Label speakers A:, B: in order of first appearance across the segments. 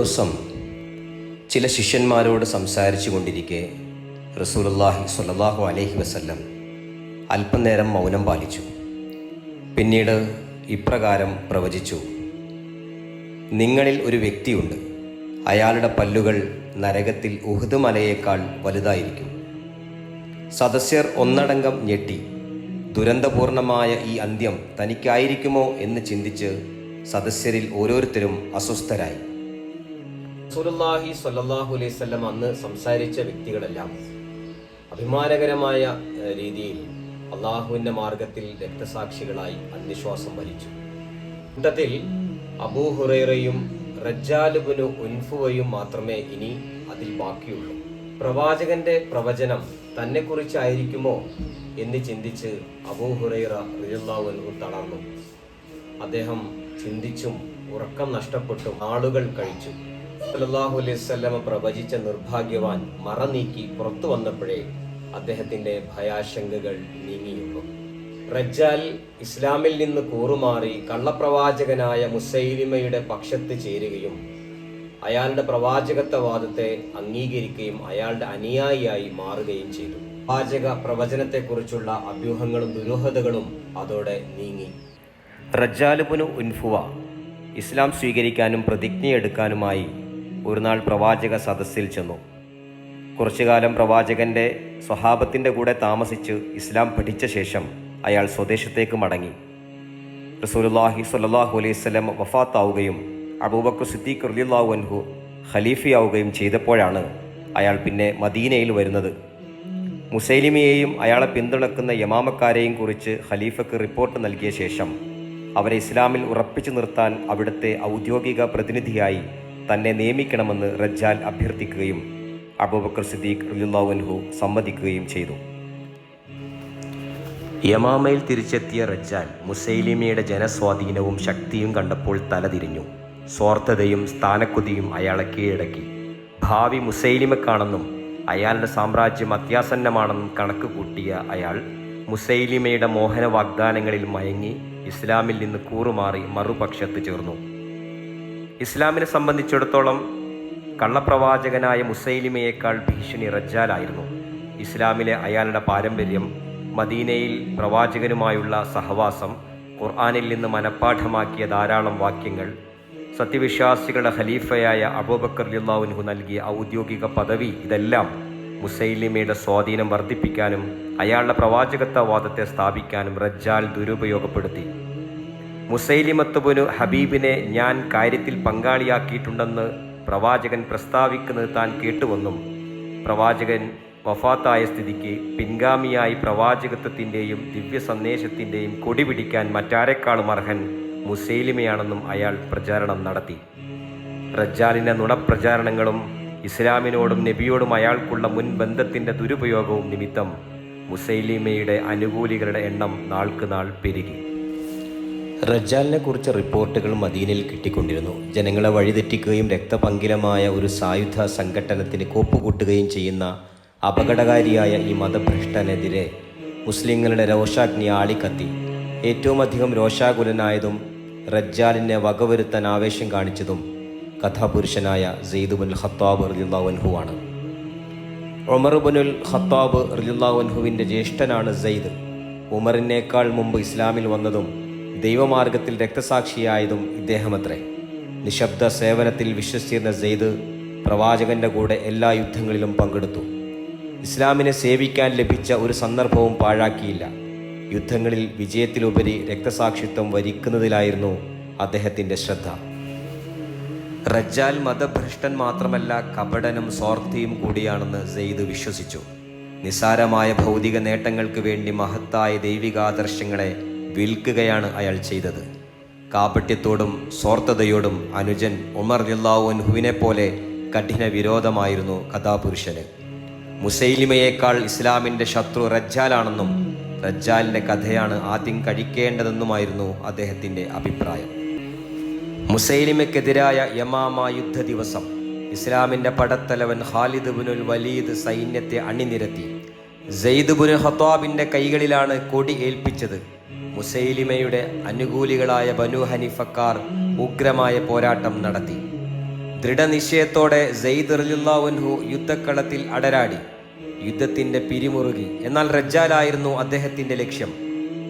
A: ദിവസം ചില ശിഷ്യന്മാരോട് സംസാരിച്ചു കൊണ്ടിരിക്കെ റസൂലുള്ളാഹി സ്വല്ലല്ലാഹു അലൈഹി വസല്ലം അല്പനേരം മൗനം പാലിച്ചു. പിന്നീട് ഇപ്രകാരം പ്രവചിച്ചു. നിങ്ങളിൽ ഒരു വ്യക്തിയുണ്ട്. അയാളുടെ പല്ലുകൾ നരകത്തിൽ ഉഹുദ് മലയേക്കാൾ വലുതായിരിക്കും. സദസ്യർ ഒന്നടങ്കം ഞെട്ടി. ദുരന്തപൂർണമായ ഈ അന്ത്യം തനിക്കായിരിക്കുമോ എന്ന് ചിന്തിച്ച് സദസ്യരിൽ ഓരോരുത്തരും അസ്വസ്ഥരായി. സുലല്ലാഹി സ്വല്ലല്ലാഹു അലൈഹി സ്വല്ലം അന്ന് സംസാരിച്ച വ്യക്തികളെല്ലാം അഭിമാനകരമായ രീതിയിൽ അള്ളാഹുവിന്റെ മാർഗത്തിൽ രക്തസാക്ഷികളായി അന്വിശ്വാസം വലിച്ചു കൂട്ടത്തിൽ അബൂഹുറൈറയും റജ്ജാലുബിനു ഉൻഫുവയും മാത്രമേ ഇനി അതിൽ ബാക്കിയുള്ളൂ. പ്രവാചകന്റെ പ്രവചനം തന്നെക്കുറിച്ചായിരിക്കുമോ എന്ന് ചിന്തിച്ച് അബൂഹുറൈറ റിയല്ലാവുൻഹു തളർന്നു. അദ്ദേഹം ചിന്തിച്ചും ഉറക്കം നഷ്ടപ്പെട്ടും ആളുകൾ കഴിച്ചു. അലൈഹി വസല്ലം പ്രവചിച്ച നിർഭാഗ്യവാൻ മറ നീക്കി പുറത്തു വന്നപ്പോഴേ അദ്ദേഹത്തിന്റെ ഭയാശങ്കകൾ നീങ്ങിയുള്ളൂ. റജ്ജാൽ ഇസ്ലാമിൽ നിന്ന് കൂറുമാറി കള്ളപ്രവാചകനായ മുസൈലിമയുടെ പക്ഷത്ത് ചേരുകയും അയാളുടെ പ്രവാചകത്വവാദത്തെ അംഗീകരിക്കുകയും അയാളുടെ അനുയായിയായി മാറുകയും ചെയ്തു. പ്രവാചക പ്രവചനത്തെക്കുറിച്ചുള്ള അഭ്യൂഹങ്ങളും ദുരൂഹതകളും അതോടെ നീങ്ങി. റജ്ജാലുബുനു ഉൻഫുവ ഇസ്ലാം സ്വീകരിക്കാനും പ്രതിജ്ഞയെടുക്കാനുമായി ഒരു നാൾ പ്രവാചക സദസ്സിൽ ചെന്നു. കുറച്ചുകാലം പ്രവാചകന്റെ സ്വഹാബത്തിന്റെ കൂടെ താമസിച്ച് ഇസ്ലാം പഠിച്ച ശേഷം അയാൾ സ്വദേശത്തേക്ക് മടങ്ങി. റസൂലുള്ളാഹി സ്വല്ലല്ലാഹു അലൈഹി വസല്ലം വഫാത്താവുകയും അബൂബക്കർ സിദ്ദീഖ് റളിയല്ലാഹു അൻഹു ഖലീഫയാവുകയും ചെയ്തപ്പോഴാണ് അയാൾ പിന്നെ മദീനയിൽ വരുന്നത്. മുസൈലിമിയെയും അയാളെ പിന്തുണക്കുന്ന യമാമക്കാരെയും കുറിച്ച് ഖലീഫക്ക് റിപ്പോർട്ട് നൽകിയ ശേഷം അവരെ ഇസ്ലാമിൽ ഉറപ്പിച്ചു നിർത്താൻ അവിടുത്തെ ഔദ്യോഗിക പ്രതിനിധിയായി തന്നെ നിയമിക്കണമെന്ന് റജ്ജാൽ അഭ്യർത്ഥിക്കുകയും അബൂബക്കർ സിദ്ദീഖ് റളിയല്ലാഹു സമ്മതിക്കുകയും ചെയ്തു. യമാമയിൽ തിരിച്ചെത്തിയ റജ്ജാൽ മുസൈലിമയുടെ ജനസ്വാധീനവും ശക്തിയും കണ്ടപ്പോൾ തലതിരിഞ്ഞു. സ്വാർത്ഥതയും സ്ഥാനക്കുതിയും അയാളെ കീഴടക്കി. ഭാവി മുസൈലിമക്കാണെന്നും അയാളുടെ സാമ്രാജ്യം അത്യാസന്നമാണെന്നും കണക്ക് കൂട്ടിയ അയാൾ മുസൈലിമയുടെ മോഹന വാഗ്ദാനങ്ങളിൽ മയങ്ങി ഇസ്ലാമിൽ നിന്ന് കൂറുമാറി മറുപക്ഷത്ത് ചേർന്നു. ഇസ്ലാമിനെ സംബന്ധിച്ചിടത്തോളം കള്ളപ്രവാചകനായ മുസൈലിമയേക്കാൾ ഭീഷണി റജ്ജാലായിരുന്നു. ഇസ്ലാമിലെ അയാളുടെ പാരമ്പര്യം മദീനയിൽ പ്രവാചകനുമായുള്ള സഹവാസം ഖുർആാനിൽ നിന്ന് മനഃപ്പാഠമാക്കിയ ധാരാളം വാക്യങ്ങൾ സത്യവിശ്വാസികളുടെ ഖലീഫയായ അബൂബക്കർ ലില്ലാവുൻഹു നൽകിയ ഔദ്യോഗിക പദവി ഇതെല്ലാം മുസൈലിമയുടെ സ്വാധീനം വർദ്ധിപ്പിക്കാനും അയാളുടെ പ്രവാചകത്വവാദത്തെ സ്ഥാപിക്കാനും റജ്ജാൽ ദുരുപയോഗപ്പെടുത്തി. മുസൈലിമത്തുബുനു ഹബീബിനെ ഞാൻ കാര്യത്തിൽ പങ്കാളിയാക്കിയിട്ടുണ്ടെന്ന് പ്രവാചകൻ പ്രസ്താവിക്കുന്നത് താൻ കേട്ടുവെന്നും പ്രവാചകൻ വഫാത്തായ സ്ഥിതിക്ക് പിൻഗാമിയായി പ്രവാചകത്വത്തിന്റെയും ദിവ്യ സന്ദേശത്തിന്റെയും കൊടി പിടിക്കാൻ മറ്റാരെക്കാളും അർഹൻ മുസൈലിമയാണെന്നും അയാൾ പ്രചാരണം നടത്തി. റജ്ജാലിന്റെ നുണപ്രചാരണങ്ങളും ഇസ്ലാമിനോടും നബിയോടും അയാൾക്കുള്ള മുൻ ബന്ധത്തിന്റെ ദുരുപയോഗവും നിമിത്തം മുസൈലിമയുടെ അനുകൂലികളുടെ എണ്ണം നാൾക്ക് നാൾ പെരുകി. റജ്ജാലിനെ കുറിച്ച് റിപ്പോർട്ടുകൾ മദീനയിൽ കിട്ടിക്കൊണ്ടിരുന്നു. ജനങ്ങളെ വഴിതെറ്റിക്കുകയും രക്തപങ്കിലമായ ഒരു സായുധ സംഘടനത്തിന് കോപ്പുകൂട്ടുകയും ചെയ്യുന്ന അപകടകാരിയായ ഈ മതഭ്രഷ്ടനെതിരെ മുസ്ലിങ്ങളുടെ രോഷാഗ്നി ആളിക്കത്തി. ഏറ്റവും അധികം രോഷാകുലനായതും റജ്ജാലിനെ വകവരുത്താൻ ആവേശം കാണിച്ചതും കഥാപുരുഷനായ സെയ്ദുബുൽ ഖത്താബ് റിജുല്ലാവൻഹു ആണ്. ഉമറുബുനുൽ ഖത്താബ് റിജുല്ലാവൻഹുവിന്റെ ജ്യേഷ്ഠനാണ് സെയ്ദ് ഉമറിനേക്കാൾ മുമ്പ് ഇസ്ലാമിൽ വന്നതും ദൈവമാർഗത്തിൽ രക്തസാക്ഷിയായതും ഇദ്ദേഹമത്രേ. നിശബ്ദ സേവനത്തിൽ വിശ്വസിച്ചിരുന്ന സെയ്ദ് പ്രവാചകന്റെ കൂടെ എല്ലാ യുദ്ധങ്ങളിലും പങ്കെടുത്തു. ഇസ്ലാമിനെ സേവിക്കാൻ ലഭിച്ച ഒരു സന്ദർഭവും പാഴാക്കിയില്ല. യുദ്ധങ്ങളിൽ വിജയത്തിലുപരി രക്തസാക്ഷിത്വം വരിക്കുന്നതിലായിരുന്നു അദ്ദേഹത്തിന്റെ ശ്രദ്ധ. റജ്ജാൽ മതഭ്രഷ്ടൻ മാത്രമല്ല കപടനും സ്വാർത്ഥിയും കൂടിയാണെന്ന് സെയ്ദ് വിശ്വസിച്ചു. നിസാരമായ ഭൗതിക നേട്ടങ്ങൾക്ക് വേണ്ടി മഹത്തായ ദൈവികാദർശങ്ങളെ വിൽക്കുകയാണ് അയാൾ ചെയ്തത്. കാപട്യത്തോടും സ്വാർത്ഥതയോടും അനുജൻ ഉമർ ലില്ലാവുൻഹുവിനെ പോലെ കഠിന വിരോധമായിരുന്നു കഥാപുരുഷന്. മുസൈലിമയേക്കാൾ ഇസ്ലാമിന്റെ ശത്രു റജ്ജാലാണെന്നും റജ്ജാലിന്റെ കഥയാണ് ആദ്യം കഴിക്കേണ്ടതെന്നുമായിരുന്നു അദ്ദേഹത്തിന്റെ അഭിപ്രായം. മുസൈലിമയ്ക്കെതിരായ യമാമ യുദ്ധ ദിവസം ഇസ്ലാമിന്റെ പടത്തലവൻ ഖാലിദ് ബുനുൽ വലീദ് സൈന്യത്തെ അണിനിരത്തി. സെയ്ദ് ബുനുൽ ഹത്താബിന്റെ കൈകളിലാണ് കൊടി ഏൽപ്പിച്ചത്. മുസൈലിമയുടെ അനുകൂലികളായ ബനു ഹനിഫക്കാർ ഉഗ്രമായ പോരാട്ടം നടത്തി. ദൃഢനിശ്ചയത്തോടെ സെയ്ദ് റലിയുല്ലാവുൻഹു യുദ്ധക്കളത്തിൽ അടരാടി. യുദ്ധത്തിന്റെ പിരിമുറുകി. എന്നാൽ റജ്ജാലായിരുന്നു അദ്ദേഹത്തിന്റെ ലക്ഷ്യം.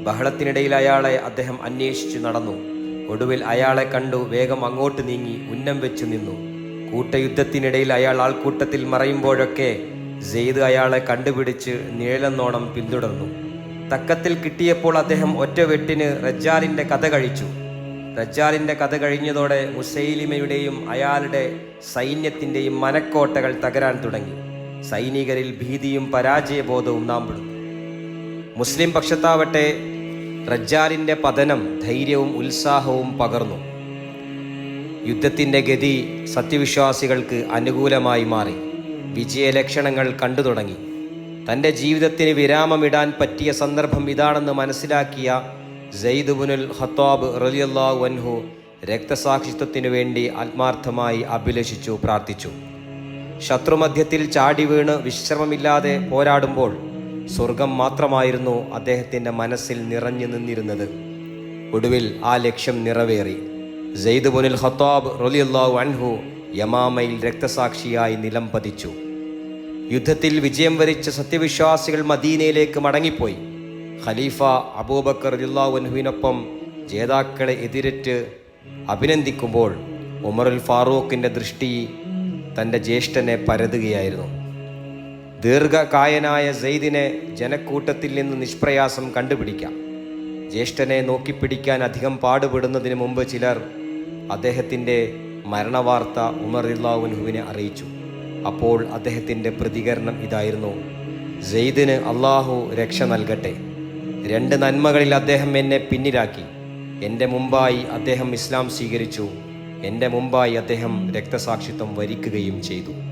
A: ബഹളത്തിനിടയിൽ അയാളെ അദ്ദേഹം അന്വേഷിച്ചു നടന്നു. ഒടുവിൽ അയാളെ കണ്ടു വേഗം അങ്ങോട്ട് നീങ്ങി ഉന്നം വെച്ചു നിന്നു. കൂട്ടയുദ്ധത്തിനിടയിൽ അയാൾ ആൾക്കൂട്ടത്തിൽ മറയുമ്പോഴൊക്കെ സെയ്ദ് അയാളെ കണ്ടുപിടിച്ച് നീളന്നോണം പിന്തുടർന്നു. തക്കത്തിൽ കിട്ടിയപ്പോൾ അദ്ദേഹം ഒറ്റ വെട്ടിന് റജാലിന്റെ കഥ കഴിച്ചു. റജാലിന്റെ കഥ കഴിഞ്ഞതോടെ മുസൈലിമയുടെയും അയാളുടെ സൈന്യത്തിന്റെയും മനക്കോട്ടകൾ തകരാൻ തുടങ്ങി. സൈനികരിൽ ഭീതിയും പരാജയബോധവും നാം പെടുന്നു. മുസ്ലിം പക്ഷത്താവട്ടെ റജാലിന്റെ പതനം ധൈര്യവും ഉത്സാഹവും പകർന്നു. യുദ്ധത്തിന്റെ ഗതി സത്യവിശ്വാസികൾക്ക് അനുകൂലമായി മാറി. വിജയലക്ഷണങ്ങൾ കണ്ടു തുടങ്ങി തന്റെ ജീവിതത്തിന് വിരാമമിടാൻ പറ്റിയ സന്ദർഭം ഇതാണെന്ന് മനസ്സിലാക്കിയ ജയ്ദുബുനുൽ ഹത്താബ് റലിയല്ലാ വൻഹു രക്തസാക്ഷിത്വത്തിനു വേണ്ടി ആത്മാർത്ഥമായി അഭിലഷിച്ചു പ്രാർത്ഥിച്ചു. ശത്രുമധ്യത്തിൽ ചാടി വീണ് വിശ്രമമില്ലാതെ പോരാടുമ്പോൾ സ്വർഗം മാത്രമായിരുന്നു അദ്ദേഹത്തിന്റെ മനസ്സിൽ നിറഞ്ഞു നിന്നിരുന്നത്. ഒടുവിൽ ആ ലക്ഷ്യം നിറവേറി. ജെയ്ദ് മുനിൽ ഹത്താബ് റലിയല്ലാഹു അൻഹു യമാമയിൽ രക്തസാക്ഷിയായി നിലം പതിച്ചു യുദ്ധത്തിൽ വിജയം വരിച്ച സത്യവിശ്വാസികൾ മദീനയിലേക്ക് മടങ്ങിപ്പോയി. ഖലീഫ അബൂബക്കർ അൻഹുവിനൊപ്പം ജേതാക്കളെ എതിരേറ്റ് അഭിനന്ദിക്കുമ്പോൾ ഉമറുൽ ഫാറൂഖിന്റെ ദൃഷ്ടി തന്റെ ജ്യേഷ്ഠനെ പരതുകയായിരുന്നു. ദീർഘകായനായ സെയ്ദിനെ ജനക്കൂട്ടത്തിൽ നിന്ന് നിഷ്പ്രയാസം കണ്ടുപിടിക്കാം. ജ്യേഷ്ഠനെ നോക്കിപ്പിടിക്കാൻ അധികം പാടുപെടുന്നതിന് മുമ്പ് ചിലർ അദ്ദേഹത്തിന്റെ മരണവാർത്ത ഉമർ ഇല്ലാവുൻഹുവിനെ അറിയിച്ചു. അപ്പോൾ അദ്ദേഹത്തിന്റെ പ്രതികരണം ഇതായിരുന്നു. സെയ്ദിന് അള്ളാഹു രക്ഷ നൽകട്ടെ. രണ്ട് നന്മകളിൽ അദ്ദേഹം എന്നെ പിന്നിലാക്കി. എന്റെ മുമ്പായി അദ്ദേഹം ഇസ്ലാം സ്വീകരിച്ചു. എന്റെ മുമ്പായി അദ്ദേഹം രക്തസാക്ഷിത്വം വരിക്കുകയും ചെയ്തു.